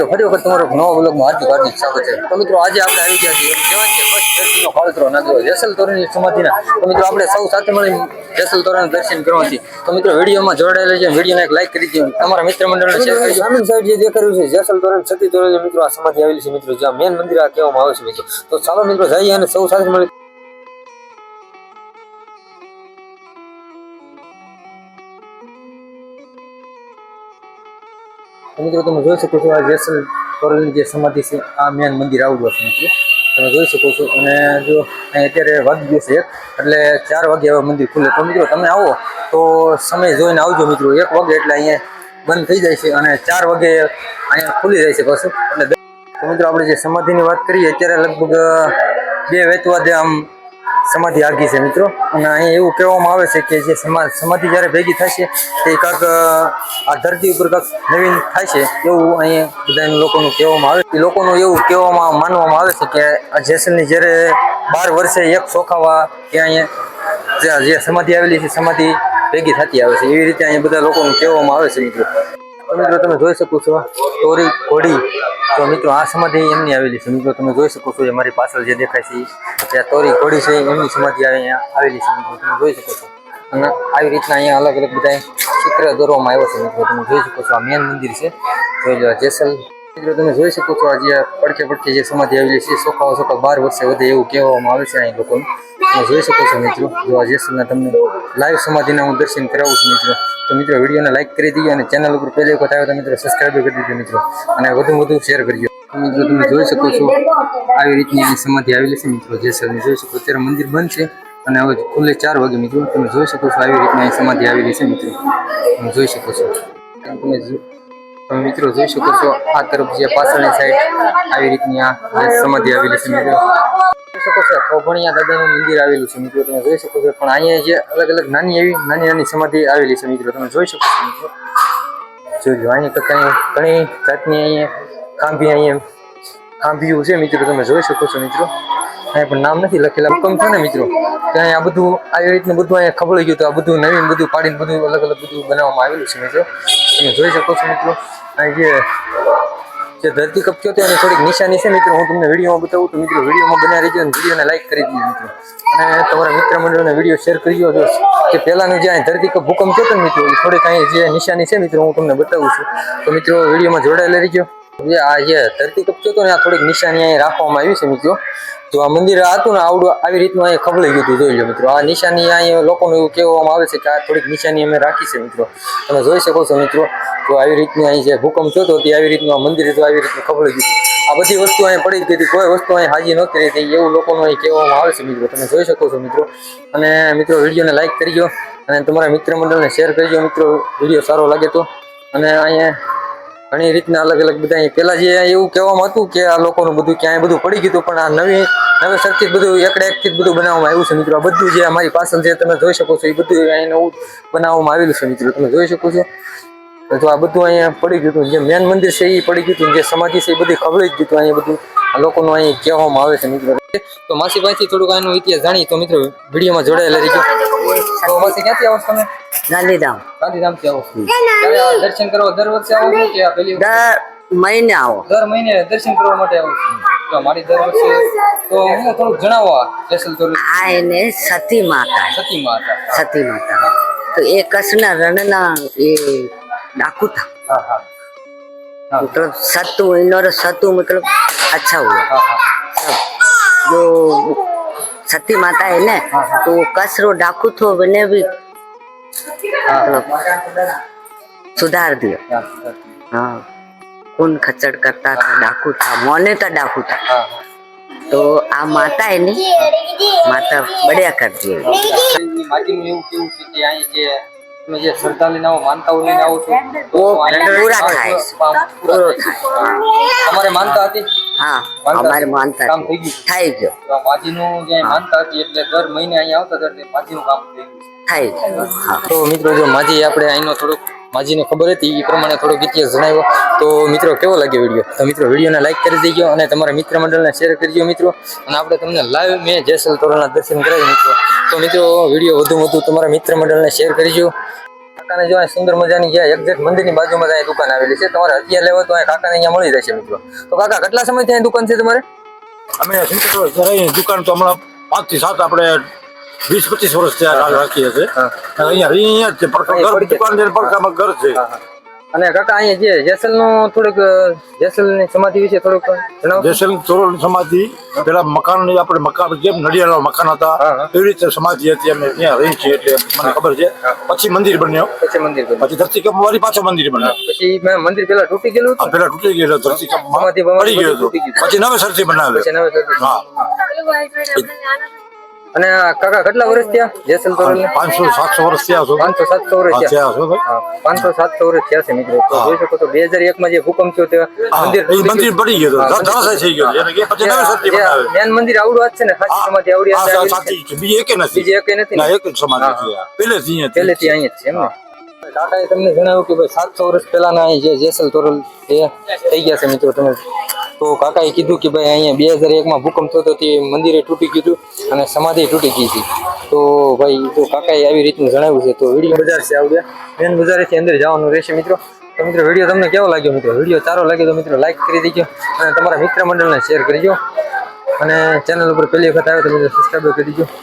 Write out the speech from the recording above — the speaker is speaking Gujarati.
મિત્રો ફરી વખત તમારો નવા બ્લોગમાં હાર્દિક હાર્દિક સ્વાગત છે. તો મિત્રો આજે આપણે આવી ગયા છીએ કહેવાય કે ફર્સ્ટ દર્શનનો કાળોતરો નાખ્યો જેસલ તોરણની સમાધિના. તો મિત્રો આપણે સૌ સાથે મળી જેસલ તોરણ દર્શન કરવાથી તો મિત્રો વિડીયોમાં જોડાયેલા છે વિડીયોને એક લાઈક કરી દો તમારા મિત્ર મંડળને શેર કરી દો સામેની સાઈડ જે દેખાડ્યું છે જેસલ તોરણ સતી તોરણ મિત્રો આ સમાધિ આવેલી છે મિત્રો જ્યાં મેન મંદિર આ કહેવામાં આવે છે મિત્રો. તો ચાલો મિત્રો જઈએ અને સૌ સાથે મળી તો મિત્રો તમે જોઈ શકો છો આ જેસલ તોરલની જે સમાધિ છે, આ મેન મંદિર આવડું હશે મિત્રો. તમે જોઈ શકો છો. અને જો અત્યારે વાગી ગયો છે એટલે ચાર વાગે હવે મંદિર ખુલે. તો મિત્રો તમે આવો, તો સમય જોઈને આવજો મિત્રો. એક વાગે એટલે અહીંયા બંધ થઈ જાય છે અને ચાર વાગે અહીંયા ખુલી જાય છે પાછું. એટલે મિત્રો આપણે જે સમાધિની વાત કરીએ, અત્યારે લગભગ બે વેચવા દે આમ સમાધિ આગી છે મિત્રો. અને અહીં એવું કહેવામાં આવે છે કે જે સમા, સમાધિ જ્યારે ભેગી થશે તે કાંક, આ ધરતી ઉપર કાંક નવીન થાય છે એવું અહીં બધા લોકોનું કહેવામાં આવે છે. લોકોનું એવું કહેવામાં, માનવામાં આવે છે કે આ જેસલની જ્યારે બાર વર્ષે એક ચોખાવા કે અહીંયા જે- સમાધિ આવેલી છે, સમાધિ ભેગી થતી આવે છે. એવી રીતે અહીંયા બધા લોકોનું કહેવામાં આવે છે મિત્રો. મિત્રો તમે જોઈ શકો છો તોરી ઘોડી. તો મિત્રો આ સમાધિ એમની આવેલી છે. મિત્રો તમે જોઈ શકો છો એ મારી પાછળ જે દેખાય છે ત્યાં તોરી ઘોડી છે, એમની સમાધિ અહીંયા આવેલી છે. મિત્રો તમે જોઈ શકો છો. અને આવી રીતના અહીંયા અલગ અલગ બધા ચિત્ર દોરવામાં આવ્યો છે. મિત્રો તમે જોઈ શકો છો, આ મેન મંદિર છે. જોઈ લો જેસલ મિત્રો તમે જોઈ શકો છો આજે પડખે પડખે જે સમાધિ આવેલી છે સોખાઓ સોખા બાર વર્ષે વધે એવું કહેવામાં આવે છે અહીં લોકો તમે જોઈ શકો છો મિત્રો, જો આ જેસલના તમને લાઈવ સમાધિના હું દર્શન કરાવું છું મિત્રો, તો મિત્રો વિડીયોને લાઈક કરી દઈએ અને ચેનલ ઉપર પહેલી વખત આવ્યો તો મિત્રો સબસ્ક્રાઈબ કરી દીજો મિત્રો, અને વધુ વધુ શેર કરજો. મિત્રો તમે જોઈ શકો છો, આવી રીતની અહીં સમાધિ આવેલી છે મિત્રો જેસલની જોઈ શકો અત્યારે મંદિર બંધ છે અને હવે ખુલ્લે ચાર વાગે મિત્રો, તમે જોઈ શકો છો આવી રીતની અહીં સમાધિ આવેલી છે મિત્રો, તમે જોઈ શકો છો. તમે તમે મિત્રો જોઈ શકો છો, આ તરફ જે પાછળની સાઈડ આવી રીતની આ સમાધિ આવેલી છે મિત્રો. જોઈ શકો છો કોભણિયા દાદાનું મંદિર આવેલું છે મિત્રો, તમે જોઈ શકો છો. પણ અહીંયા જે અલગ અલગ નાની એવી, નાની નાની સમાધિ આવેલી છે મિત્રો, તમે જોઈ શકો છો મિત્રો. જોજો અહીંયા કંઈ ઘણી જાતની અહીંયા ખાંભી અહીંયા ખાંભીઓ છે મિત્રો, તમે જોઈ શકો છો મિત્રો. અહીંયા પણ નામ નથી લખેલા કમ છે ને મિત્રો. ત્યાં આ બધું આવી રીતનું બધું અહીંયા ખબર ગયું તો આ બધું નવીન બધું પાડીને બધું અલગ અલગ બધું બનાવવામાં આવેલું છે મિત્રો. તમે જોઈ શકો છો મિત્રો. જે જે ધરતી કપ થયો તેની થોડીક નિશાની છે મિત્રો. હું તમને વિડીયોમાં બતાવું તો મિત્રો, વિડીયોમાં બનાવી રહેજો અને વિડીયોને લાઈક કરી દીધો મિત્રો. અને તમારા મિત્ર મંડળને વીડિયો શેર કરી દો કે પહેલાંનું જે અહીં ધરતી કપ ભૂકંપ થયો હતો મિત્રો, એ થોડીક અહીં જે નિશાની છે મિત્રો, હું તમને બતાવું છું. તો મિત્રો, વિડીયોમાં જોડાયેલા રહીજો. જે આ જે ધરતી કપચો તો ને આ થોડીક નિશાની અહીં રાખવામાં આવી છે મિત્રો. તો આ મંદિર હતું ને આવડું આવી રીતનું અહીંયા ખબલાઈ ગયું હતું, જોઈ લો મિત્રો. આ નિશાની અહીંયા લોકોને એવું કહેવામાં આવે છે કે આ થોડીક નિશાની અમે રાખી છે મિત્રો. તમે જોઈ શકો છો મિત્રો તો આવી રીતની અહીં જે ભૂકંપ થયો હતો તે આવી રીતનું આ મંદિર હતું, આવી રીતનું ખબલાઈ ગયું આ બધી વસ્તુ અહીં પડી ગઈ હતી, કોઈ વસ્તુ અહીં હાજી નહોતી રહેતી એવું લોકોનું અહીં કહેવામાં આવે છે મિત્રો. તમે જોઈ શકો છો મિત્રો. અને મિત્રો, વિડીયોને લાઇક કરજો અને તમારા મિત્ર મંડળને શેર કરજો મિત્રો. વીડિયો સારો લાગે તો. અને અહીંયા ઘણી રીતના અલગ અલગ બધા પેલા જે એવું કહેવામાં હતું કે આ લોકોનું બધું ક્યાંય બધું પડી ગયું પણ આ નવી નવેસરથી જ બધું એકડે એકથી જ બધું બનાવવામાં આવ્યું છે મિત્રો. બધું જે અમારી પાછળ જે તમે જોઈ શકો છો, એ બધું અહીં નવું બનાવવામાં આવેલું છે મિત્રો. તમે જોઈ શકો છો. તો આ બધું અહીંયા પડી ગયું હતું. જે મેન મંદિર છે એ પડી ગયું હતું. જે સમાધિ છે એ બધી ખબળી જ ગયું હતું. અહીંયા બધું લોકોનું અહીં કહેવામાં આવે છે મિત્રો. તો માસી પાસેથી થોડુંક આનું ઇતિહાસ જાણી તો મિત્રો વિડીયોમાં જોડાયેલા રહીજો. તો માસી ક્યાંથી આવો તમે? ગાંધીધામ. ગાંધીધામથી આવો ત્યારે દર્શન કરવા દર વર્ષે આવો કે આ પહેલી દર મહિને આવો. દર મહિને દર્શન કરવા માટે આવો તો મારી દર વર્ષે તો હું થોડુંક જણાવો સ્પેશિયલ થોડું આ એને સતી માતા સતી માતા. સતી માતા. તો એ કૃષ્ણ રણના એ ડાકુતા. હા હા. मतलब सत्तू इन्होंने सत्तू मतलब अच्छा हुआ હા હા सब जो सती माता है ना हाँ, हाँ। तो वो कसरो डाकू थो मैंने भी હા सुधार दिया હા हाँ खून खच्चड़ करता था डाकू था मोने था डाकू था હા तो आ माता है ने माता बढ़िया कर दिए માટીનું એવું કેવું છે કે અહીં જે તમે જે શ્રદ્ધા લઈને આવો માનતાઓ લઈને આવો છો તો પૂરા થાય. પૂરો થાય. અમારે માનતા હતી. હા અમારે માનતા કામ થઈ ગયું. થઈ ગયું. માજીનું જે માનતા હતી એટલે દર મહિને અહીંયા આવતા એટલે માજીનું કામ થઈ ગયું. થઈ ગયો. તો મિત્રો જો માજી આપણે અહીંનો થોડોક માજીને ખબર હતી એ પ્રમાણે થોડોક ઇતિહાસ જણાવ્યો. તો મિત્રો કેવો લાગ્યો વીડિયો તો મિત્રો વિડીયોને લાઈક કરી દેજો અને તમારા મિત્ર મંડળને શેર કરજો મિત્રો. અને આપણે તમને લાઈવ મેં જેસલ તોરણના દર્શન કરાવી મિત્રો. તો મિત્રો વીડિયો વધુ વધુ તમારા મિત્ર મંડળને શેર કરીશું કાકાને જો સુંદર મજાની જ્યાં એક્ઝેક્ટ મંદિરની બાજુમાં અહીંયા દુકાન આવેલી છે તમારે હથિયાર લેવો તો અહીંયા કાકાને અહીંયા મળી જશે મિત્રો. તો કાકા કેટલા સમયથી અહીં દુકાન છે તમારે? અમે સિંગેટ દુકાન તો હમણાં પાંચથી સાત આપણે વીસ પચીસ વર્ષ ત્યાં રાખીએ છીએ. અહીંયા અહીંયા જ છે પડખા ઘર દુકાન છે પડખામાં ઘર છે. અને કાકા અહીંયા જે જેસલનું થોડુંક જેસલની સમાધિ વિશે થોડુંક જણાવો જેસલ તોરણ સમાધિ પેલા મકાનની આપણે મકાન જેમ નડિયાદ મકાન હતા. એવી રીતે સમાધિ હતી અમે ત્યાં રહી છીએ એટલે મને ખબર છે. પછી મંદિર બન્યો. પછી મંદિર બન્યો. પછી ધરતીકંપ વાળી પાછો મંદિર બન્યો. પછી મેં મંદિર પેલા તૂટી ગયેલું હતું. પેલા તૂટી ગયેલું ધરતીકંપ સમાધિ પડી ગયો હતું. પછી નવેસરથી બનાવ્યો પછી નવે થતું. હા. અને કાકા કેટલા વર્ષ થયા? જેસલ તોરલ પાંચસો સાતસો વર્ષ થયા છો. પાંચસો સાતસો વર્ષ થયા. છો હા, પાંચસો સાતસો વર્ષ થયા છે મિત્રો. તો જોઈ શકો તો બે હજાર એક માં જે ભૂકંપ થયો તે મંદિર મંદિર પડી ગયો ધરાશાય થઈ ગયો મેન મંદિર આવડું વાત છે ને ખાસી સમાધિ આવડી હા, સાચી છે. બીજી એકે નથી. બીજી એકે નથી. ના એક સમાધિ આ. પહેલેથી. પહેલેથી અહીંયા જ છે એમ ને. કાકાએ તમને જણાવ્યું કે ભાઈ સાતસો વર્ષ પહેલાના જે જેસલ તોરલ એ થઈ ગયા છે મિત્રો તમે તો કાકાએ કીધું કે ભાઈ અહીંયા બે હજાર એકમાં ભૂકંપ થયો તો તે મંદિરે તૂટી ગયું હતું અને સમાધિ તૂટી ગઈ હતી. તો ભાઈ, તો કાકાએ આવી રીતનું જણાવ્યું છે. તો વીડિયો બજાર છે આવડ્યા મેન બજારેથી અંદર જવાનું રહેશે મિત્રો. તો મિત્રો, વીડિયો તમને કેવો લાગ્યો મિત્રો? વીડિયો સારો લાગ્યો તો મિત્રો લાઈક કરી દેજો અને તમારા મિત્ર મંડળને શેર કરજો અને ચેનલ ઉપર પહેલી વખત આવે તો મિત્રો સબસ્ક્રાઈબ કરી દેજો.